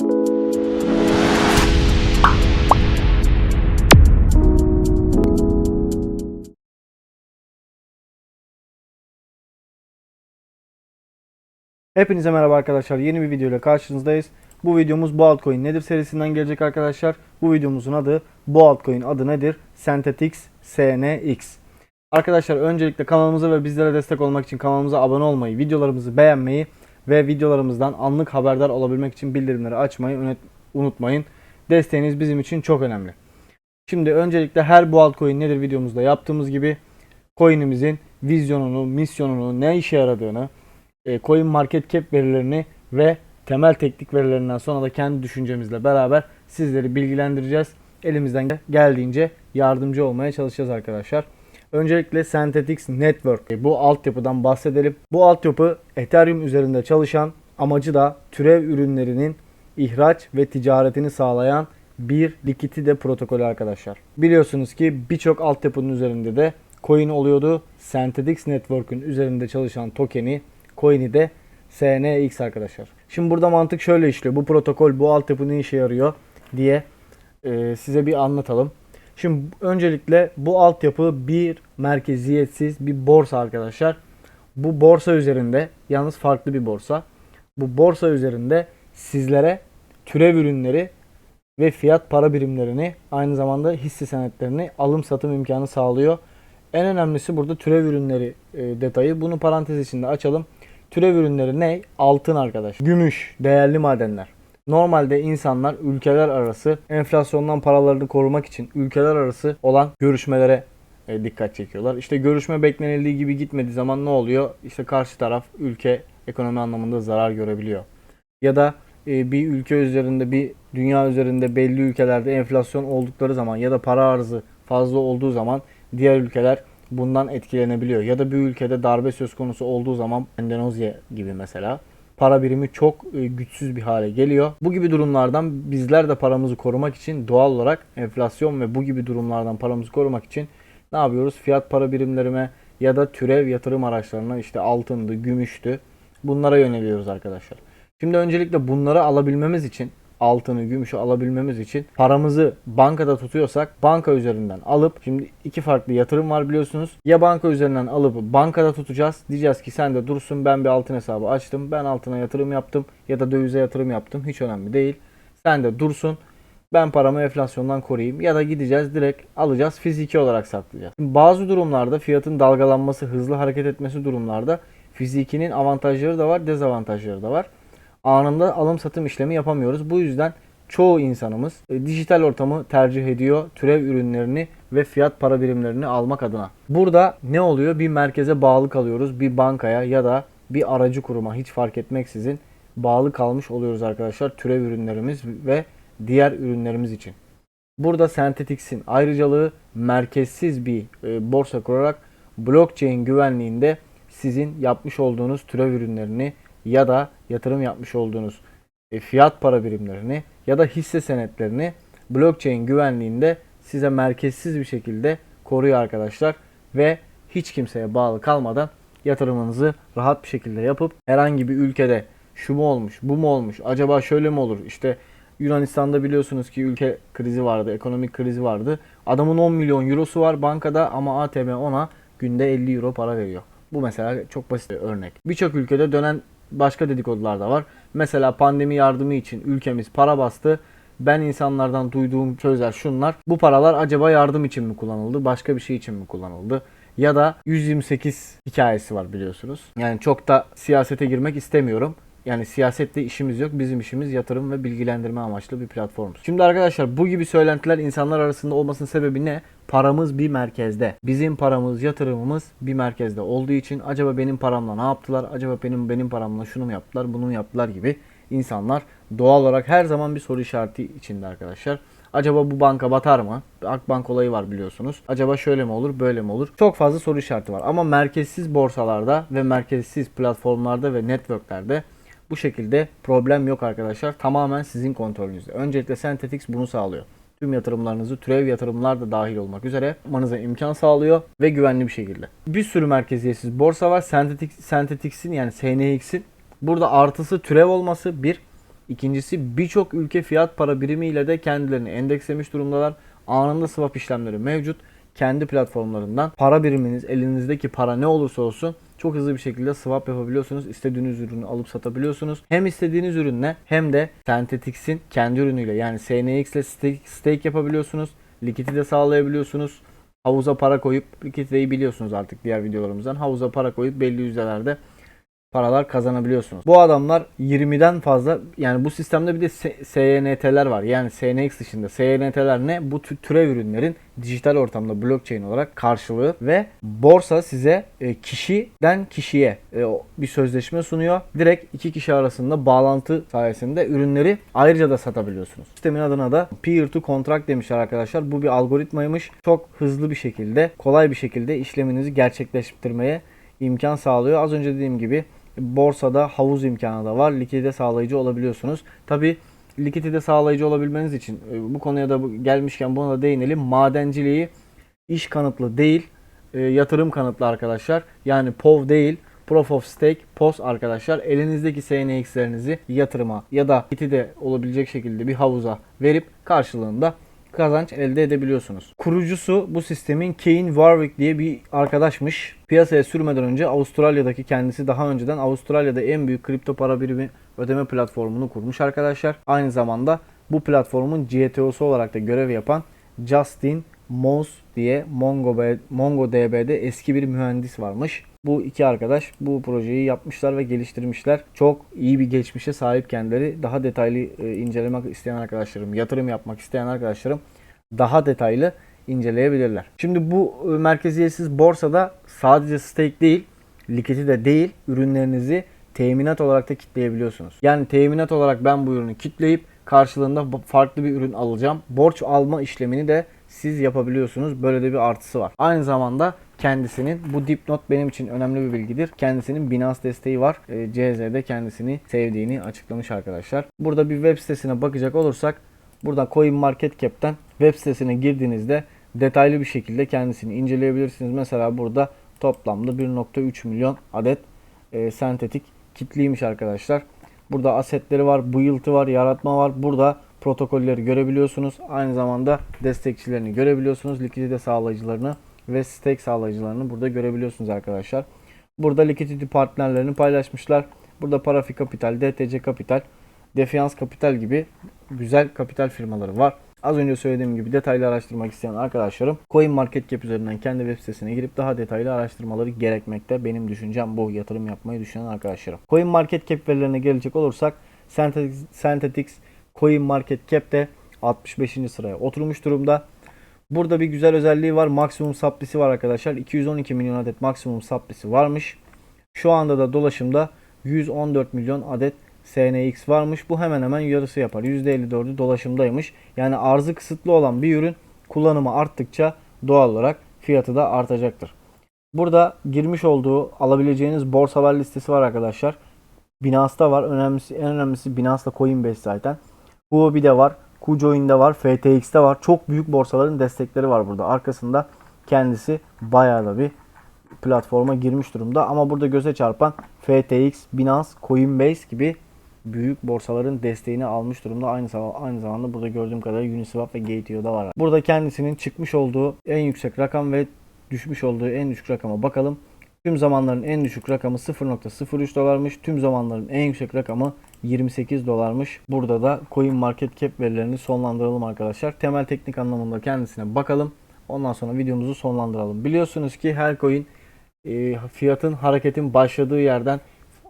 Hepinize merhaba arkadaşlar. Yeni bir video ile karşınızdayız. Bu videomuz bu altcoin nedir serisinden gelecek arkadaşlar. Bu videomuzun adı bu altcoin adı nedir? Synthetix SNX. Arkadaşlar öncelikle kanalımıza ve bizlere destek olmak için kanalımıza abone olmayı, videolarımızı beğenmeyi ve videolarımızdan anlık haberdar olabilmek için bildirimleri açmayı unut- unutmayın. Desteğiniz bizim için çok önemli. Şimdi öncelikle her bu altcoin nedir videomuzda yaptığımız gibi coin'imizin vizyonunu, misyonunu, ne işe yaradığını, e, coin market cap verilerini ve temel teknik verilerinden sonra da kendi düşüncemizle beraber sizleri bilgilendireceğiz. Elimizden gel- geldiğince yardımcı olmaya çalışacağız arkadaşlar. Öncelikle Synthetix Network e, bu altyapıdan bahsedelim. Bu altyapı Ethereum üzerinde çalışan amacı da türev ürünlerinin ihraç ve ticaretini sağlayan bir likidite protokolü arkadaşlar. Biliyorsunuz ki birçok altyapının üzerinde de coin oluyordu. Synthetix Network'ün üzerinde çalışan tokeni, coin'i de SNX arkadaşlar. Şimdi burada mantık şöyle işliyor. Bu protokol, bu altyapı ne işe yarıyor diye e, size bir anlatalım. Şimdi öncelikle bu altyapı bir merkeziyetsiz bir borsa arkadaşlar. Bu borsa üzerinde yalnız farklı bir borsa. Bu borsa üzerinde sizlere türev ürünleri ve fiyat para birimlerini aynı zamanda hisse senetlerini alım satım imkanı sağlıyor. En önemlisi burada türev ürünleri e, detayı. Bunu parantez içinde açalım. Türev ürünleri ne? Altın arkadaş. Gümüş, değerli madenler. Normalde insanlar ülkeler arası enflasyondan paralarını korumak için ülkeler arası olan görüşmelere e, dikkat çekiyorlar. İşte görüşme beklenildiği gibi gitmediği zaman ne oluyor? İşte karşı taraf ülke ekonomi anlamında zarar görebiliyor. Ya da e, bir ülke üzerinde bir dünya üzerinde belli ülkelerde enflasyon oldukları zaman ya da para arzı fazla olduğu zaman diğer ülkeler bundan etkilenebiliyor. Ya da bir ülkede darbe söz konusu olduğu zaman Endonezya gibi mesela para birimi çok e, güçsüz bir hale geliyor. Bu gibi durumlardan bizler de paramızı korumak için doğal olarak enflasyon ve bu gibi durumlardan paramızı korumak için ne yapıyoruz? Fiyat para birimlerime ya da türev yatırım araçlarına işte altındı, gümüştü bunlara yöneliyoruz arkadaşlar. Şimdi öncelikle bunları alabilmemiz için altını, gümüşü alabilmemiz için paramızı bankada tutuyorsak banka üzerinden alıp şimdi iki farklı yatırım var biliyorsunuz. Ya banka üzerinden alıp bankada tutacağız. Diyeceğiz ki sen de dursun ben bir altın hesabı açtım. Ben altına yatırım yaptım ya da dövize yatırım yaptım. Hiç önemli değil. Sen de dursun. Ben paramı enflasyondan koruyayım ya da gideceğiz direkt alacağız fiziki olarak saklayacağız. Şimdi bazı durumlarda fiyatın dalgalanması, hızlı hareket etmesi durumlarda fizikinin avantajları da var, dezavantajları da var anında alım satım işlemi yapamıyoruz. Bu yüzden çoğu insanımız e, dijital ortamı tercih ediyor. Türev ürünlerini ve fiyat para birimlerini almak adına. Burada ne oluyor? Bir merkeze bağlı kalıyoruz. Bir bankaya ya da bir aracı kuruma hiç fark etmeksizin bağlı kalmış oluyoruz arkadaşlar. Türev ürünlerimiz ve diğer ürünlerimiz için. Burada Synthetix'in ayrıcalığı merkezsiz bir e, borsa kurarak blockchain güvenliğinde sizin yapmış olduğunuz türev ürünlerini ya da yatırım yapmış olduğunuz e, fiyat para birimlerini ya da hisse senetlerini blockchain güvenliğinde size merkezsiz bir şekilde koruyor arkadaşlar ve hiç kimseye bağlı kalmadan yatırımınızı rahat bir şekilde yapıp herhangi bir ülkede şu mu olmuş, bu mu olmuş, acaba şöyle mi olur? İşte Yunanistan'da biliyorsunuz ki ülke krizi vardı, ekonomik krizi vardı. Adamın 10 milyon eurosu var bankada ama ATM ona günde 50 euro para veriyor. Bu mesela çok basit bir örnek. Birçok ülkede dönen başka dedikodular da var. Mesela pandemi yardımı için ülkemiz para bastı. Ben insanlardan duyduğum sözler şunlar. Bu paralar acaba yardım için mi kullanıldı? Başka bir şey için mi kullanıldı? Ya da 128 hikayesi var biliyorsunuz. Yani çok da siyasete girmek istemiyorum. Yani siyasette işimiz yok. Bizim işimiz yatırım ve bilgilendirme amaçlı bir platformuz. Şimdi arkadaşlar bu gibi söylentiler insanlar arasında olmasının sebebi ne? Paramız bir merkezde. Bizim paramız, yatırımımız bir merkezde olduğu için acaba benim paramla ne yaptılar? Acaba benim benim paramla şunu mu yaptılar, bunu mu yaptılar gibi insanlar doğal olarak her zaman bir soru işareti içinde arkadaşlar. Acaba bu banka batar mı? Akbank olayı var biliyorsunuz. Acaba şöyle mi olur, böyle mi olur? Çok fazla soru işareti var. Ama merkezsiz borsalarda ve merkezsiz platformlarda ve networklerde bu şekilde problem yok arkadaşlar. Tamamen sizin kontrolünüzde. Öncelikle Synthetix bunu sağlıyor. Tüm yatırımlarınızı türev yatırımlar da dahil olmak üzere yapmanıza imkan sağlıyor ve güvenli bir şekilde. Bir sürü merkeziyetsiz borsa var. Synthetix, Synthetix'in yani SNX'in burada artısı türev olması bir. İkincisi birçok ülke fiyat para birimiyle de kendilerini endekslemiş durumdalar. Anında swap işlemleri mevcut. Kendi platformlarından para biriminiz elinizdeki para ne olursa olsun çok hızlı bir şekilde swap yapabiliyorsunuz. İstediğiniz ürünü alıp satabiliyorsunuz. Hem istediğiniz ürünle hem de Synthetix'in kendi ürünüyle yani SNX ile stake, yapabiliyorsunuz. Likiti de sağlayabiliyorsunuz. Havuza para koyup likiditeyi biliyorsunuz artık diğer videolarımızdan. Havuza para koyup belli yüzdelerde paralar kazanabiliyorsunuz. Bu adamlar 20'den fazla yani bu sistemde bir de S- SYNT'ler var. Yani SNX dışında. SYNT'ler ne? Bu tü- türev ürünlerin dijital ortamda blockchain olarak karşılığı ve borsa size e, kişiden kişiye e, bir sözleşme sunuyor. Direkt iki kişi arasında bağlantı sayesinde ürünleri ayrıca da satabiliyorsunuz. Sistemin adına da peer to contract demişler arkadaşlar. Bu bir algoritmaymış. Çok hızlı bir şekilde, kolay bir şekilde işleminizi gerçekleştirmeye imkan sağlıyor. Az önce dediğim gibi borsada havuz imkanı da var. Likidite sağlayıcı olabiliyorsunuz. Tabi likidite sağlayıcı olabilmeniz için e, bu konuya da gelmişken buna da değinelim. Madenciliği iş kanıtlı değil, e, yatırım kanıtlı arkadaşlar. Yani POV değil, Proof of Stake, POS arkadaşlar. Elinizdeki SNX'lerinizi yatırıma ya da likidite olabilecek şekilde bir havuza verip karşılığında kazanç elde edebiliyorsunuz. Kurucusu bu sistemin Kane Warwick diye bir arkadaşmış. Piyasaya sürmeden önce Avustralya'daki kendisi daha önceden Avustralya'da en büyük kripto para birimi ödeme platformunu kurmuş arkadaşlar. Aynı zamanda bu platformun GTO'su olarak da görev yapan Justin Moss diye Mongo MongoDB'de eski bir mühendis varmış. Bu iki arkadaş bu projeyi yapmışlar ve geliştirmişler. Çok iyi bir geçmişe sahip kendileri. Daha detaylı e, incelemek isteyen arkadaşlarım, yatırım yapmak isteyen arkadaşlarım daha detaylı inceleyebilirler. Şimdi bu e, merkeziyetsiz borsada sadece stake değil, likiti de değil, ürünlerinizi teminat olarak da kitleyebiliyorsunuz. Yani teminat olarak ben bu ürünü kitleyip karşılığında farklı bir ürün alacağım. Borç alma işlemini de siz yapabiliyorsunuz. Böyle de bir artısı var. Aynı zamanda kendisinin bu dipnot benim için önemli bir bilgidir. Kendisinin Binance desteği var. E, CZ'de kendisini sevdiğini açıklamış arkadaşlar. Burada bir web sitesine bakacak olursak buradan CoinMarketCap'ten web sitesine girdiğinizde detaylı bir şekilde kendisini inceleyebilirsiniz. Mesela burada toplamda 1.3 milyon adet e, sentetik kitliymiş arkadaşlar. Burada asetleri var, build'ı var, yaratma var. Burada protokolleri görebiliyorsunuz. Aynı zamanda destekçilerini görebiliyorsunuz. Likidite sağlayıcılarını ve stake sağlayıcılarını burada görebiliyorsunuz arkadaşlar. Burada liquidity partnerlerini paylaşmışlar. Burada Parafi Kapital, DTC Kapital, Defiance Kapital gibi güzel kapital firmaları var. Az önce söylediğim gibi detaylı araştırmak isteyen arkadaşlarım CoinMarketCap üzerinden kendi web sitesine girip daha detaylı araştırmaları gerekmekte. Benim düşüncem bu yatırım yapmayı düşünen arkadaşlarım. CoinMarketCap verilerine gelecek olursak Synthetix, Synthetix CoinMarketCap'te 65. sıraya oturmuş durumda. Burada bir güzel özelliği var. Maksimum supply'si var arkadaşlar. 212 milyon adet maksimum supply'si varmış. Şu anda da dolaşımda 114 milyon adet SNX varmış. Bu hemen hemen yarısı yapar. %54'ü dolaşımdaymış. Yani arzı kısıtlı olan bir ürün kullanımı arttıkça doğal olarak fiyatı da artacaktır. Burada girmiş olduğu alabileceğiniz borsalar listesi var arkadaşlar. Binance'da var. Önemlisi, en önemlisi Binance'da Coinbase zaten. Huobi'de var. KuCoin'de var. FTX'te var. Çok büyük borsaların destekleri var burada. Arkasında kendisi bayağı da bir platforma girmiş durumda. Ama burada göze çarpan FTX, Binance, Coinbase gibi büyük borsaların desteğini almış durumda. Aynı aynı zamanda burada gördüğüm kadarıyla Uniswap ve Gate.io'da var. Burada kendisinin çıkmış olduğu en yüksek rakam ve düşmüş olduğu en düşük rakama bakalım. Tüm zamanların en düşük rakamı 0.03 dolarmış. Tüm zamanların en yüksek rakamı 28 dolarmış. Burada da CoinMarketCap verilerini sonlandıralım arkadaşlar. Temel teknik anlamında kendisine bakalım. Ondan sonra videomuzu sonlandıralım. Biliyorsunuz ki her coin e, fiyatın hareketin başladığı yerden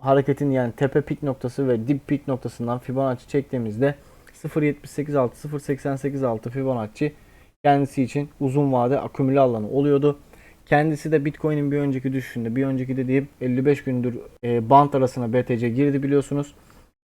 hareketin yani tepe pik noktası ve dip pik noktasından Fibonacci çektiğimizde 0.786 0.886 Fibonacci kendisi için uzun vade akümüle alanı oluyordu. Kendisi de Bitcoin'in bir önceki düşüşünde, bir önceki dediğim 55 gündür e, band arasına BTC girdi biliyorsunuz.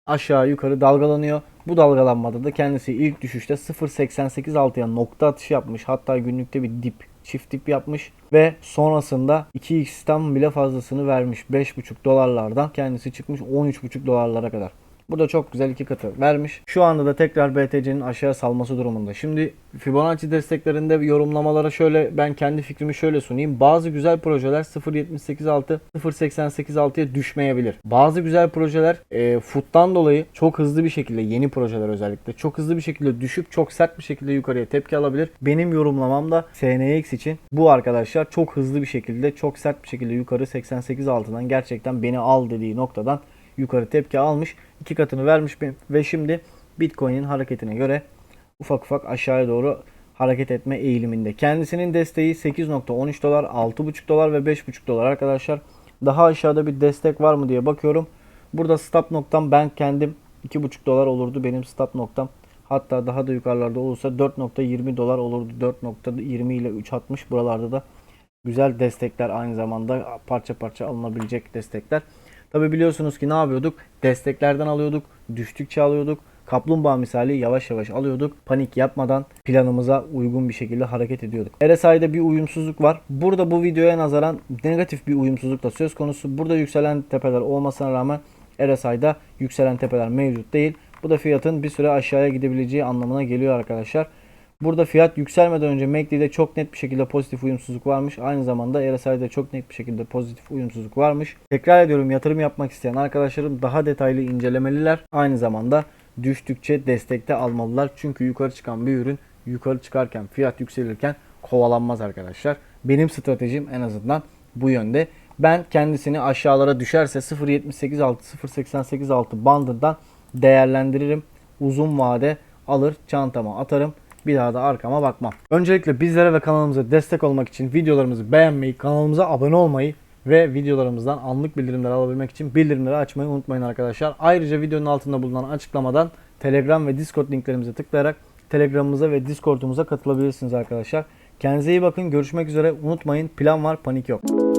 Aşağı yukarı dalgalanıyor. Bu dalgalanmada da kendisi ilk düşüşte 0.886'ya nokta atışı yapmış. Hatta günlükte bir dip, çift dip yapmış ve sonrasında 2x'ten bile fazlasını vermiş. 5.5 dolarlardan kendisi çıkmış 13.5 dolarlara kadar. Burada çok güzel iki katı vermiş. Şu anda da tekrar BTC'nin aşağı salması durumunda. Şimdi Fibonacci desteklerinde yorumlamalara şöyle ben kendi fikrimi şöyle sunayım. Bazı güzel projeler 0.786 0.886'ya düşmeyebilir. Bazı güzel projeler e, futtan dolayı çok hızlı bir şekilde yeni projeler özellikle çok hızlı bir şekilde düşüp çok sert bir şekilde yukarıya tepki alabilir. Benim yorumlamam da SNX için bu arkadaşlar çok hızlı bir şekilde çok sert bir şekilde yukarı 88 altından gerçekten beni al dediği noktadan yukarı tepki almış. iki katını vermiş ve şimdi Bitcoin'in hareketine göre ufak ufak aşağıya doğru hareket etme eğiliminde. Kendisinin desteği 8.13 dolar, 6.5 dolar ve 5.5 dolar arkadaşlar. Daha aşağıda bir destek var mı diye bakıyorum. Burada stop noktam ben kendim 2.5 dolar olurdu benim stop noktam. Hatta daha da yukarılarda olursa 4.20 dolar olurdu. 4.20 ile 3.60 buralarda da güzel destekler aynı zamanda parça parça alınabilecek destekler. Tabi biliyorsunuz ki ne yapıyorduk? Desteklerden alıyorduk, düştükçe alıyorduk. Kaplumbağa misali yavaş yavaş alıyorduk. Panik yapmadan planımıza uygun bir şekilde hareket ediyorduk. RSI'de bir uyumsuzluk var. Burada bu videoya nazaran negatif bir uyumsuzluk da söz konusu. Burada yükselen tepeler olmasına rağmen RSI'da yükselen tepeler mevcut değil. Bu da fiyatın bir süre aşağıya gidebileceği anlamına geliyor arkadaşlar. Burada fiyat yükselmeden önce MACD'de çok net bir şekilde pozitif uyumsuzluk varmış. Aynı zamanda RSI'de çok net bir şekilde pozitif uyumsuzluk varmış. Tekrar ediyorum yatırım yapmak isteyen arkadaşlarım daha detaylı incelemeliler. Aynı zamanda düştükçe destekte almalılar. Çünkü yukarı çıkan bir ürün yukarı çıkarken fiyat yükselirken kovalanmaz arkadaşlar. Benim stratejim en azından bu yönde. Ben kendisini aşağılara düşerse 0.786 0.886 bandından değerlendiririm. Uzun vade alır çantama atarım. Bir daha da arkama bakmam. Öncelikle bizlere ve kanalımıza destek olmak için videolarımızı beğenmeyi, kanalımıza abone olmayı ve videolarımızdan anlık bildirimler alabilmek için bildirimleri açmayı unutmayın arkadaşlar. Ayrıca videonun altında bulunan açıklamadan Telegram ve Discord linklerimize tıklayarak Telegram'ımıza ve Discord'umuza katılabilirsiniz arkadaşlar. Kendinize iyi bakın. Görüşmek üzere. Unutmayın plan var, panik yok.